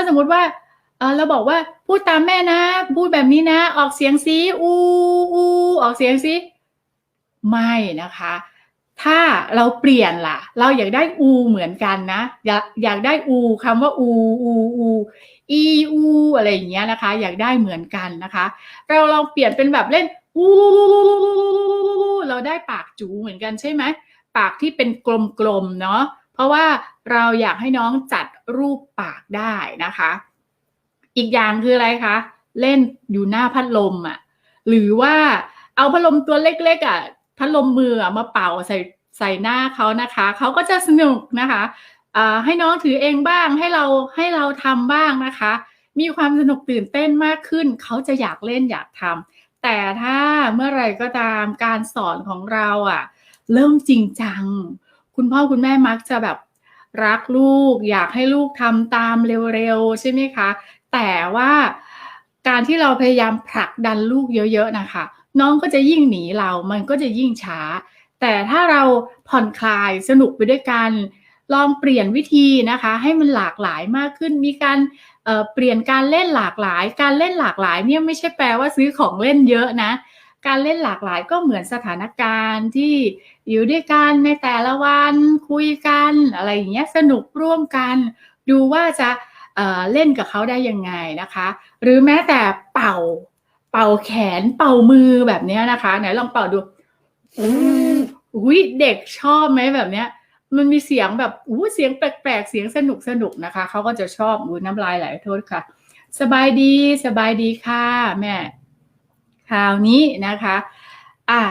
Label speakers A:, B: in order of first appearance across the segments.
A: าสมมุติว่าเออเราบอกว่าพูดตามแม่นะ พูดแบบนี้นะ ออกเสียงซีอูอูออกเสียงซีไม่นะคะ ถ้าเราเปลี่ยนล่ะ เราอยากได้อูเหมือนกันนะ อยากอยากได้อูคำว่าอูอูอูอีอูอะไรอย่างเงี้ยนะคะ อยากได้เหมือนกันนะคะ เราลองเปลี่ยนเป็นแบบเล่นอูเราได้ปากจูเหมือนกันใช่ไหมปากที่เป็นกลมๆเนาะเพราะว่า เราอยากให้น้องจัดรูปปากได้นะคะ อีกอย่างคืออะไรคะ เล่นอยู่หน้าพัดลมอะ หรือว่าเอาพัดลมตัวเล็กๆอะ พัดลมมือมาเป่าใส่ใส่หน้าเขานะคะ เขาก็จะสนุกนะคะให้น้องถือเองบ้าง ให้เราให้เราทำบ้างนะคะ มีความสนุกตื่นเต้นมากขึ้น เขาจะอยากเล่นอยากทำแต่ถ้าเมื่อไรก็ตามการสอนของเราอะ เริ่มจริงจัง คุณพ่อคุณแม่มักจะแบบ รักลูก อยากให้ลูกทำตามเร็วๆ ใช่ไหมคะ แต่ว่าการที่เราพยายามผลักดันลูกเยอะ ๆ นะคะ น้องก็จะยิ่งหนีเรา มันก็จะยิ่งช้า แต่ถ้าเราผ่อนคลายสนุกไปด้วยกัน ลองเปลี่ยนวิธีนะคะ ให้มันหลากหลายมากขึ้น มีการเเปลี่ยนการเล่นหลากหลาย การเล่นหลากหลายเนี่ยไม่ใช่แปลว่าซื้อของเล่นเยอะนะ การเล่นหลากหลายก็เหมือนสถานการณ์ที่อยู่ด้วยกันในแต่ละวันคุยกันอะไรอย่างเงี้ยสนุกร่วมกัน ดูว่าจะเเล่นกับเขาได้ยังไงนะคะ หรือแม้แต่เป่า เป่าแขนเป่ามือแบบนี้นะคะไหนลองเป่าดูอุ้ยเด็กชอบไหมแบบเนี้ยมันมีเสียงแบบอู้เสียงแปลกๆ เสียงสนุกสนุกนะคะ เขาก็จะชอบอู้น้ำลายไหลโทษค่ะ สบายดี สบายดีค่ะ แม่ คราวนี้นะคะอะ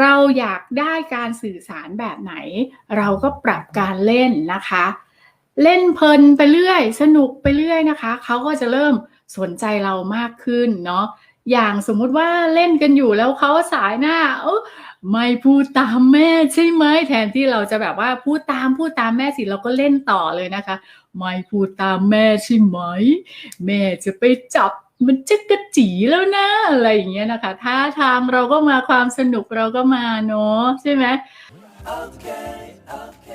A: เราอยากได้การสื่อสารแบบไหน เราก็ปรับการเล่นนะคะ เล่นเพลินไปเรื่อย สนุกไปเรื่อยนะคะเขาก็จะเริ่มสนใจเรามากขึ้นเนาะอย่างสมมุติว่าเล่นกันอยู่แล้วเขาสายหน้าเออไม่พูดตามแม่ใช่ไหมแทนที่เราจะแบบว่าพูดตามพูดตามแม่สิเราก็เล่นต่อเลยนะคะ ไม่พูดตามแม่ใช่ไหม แม่จะไปจับ มันจะกระจีแล้วนะ อะไรอย่างเงี้ยนะคะท่าทางเราก็มาความสนุกเราก็มาเนาะใช่ไหม okay, okay.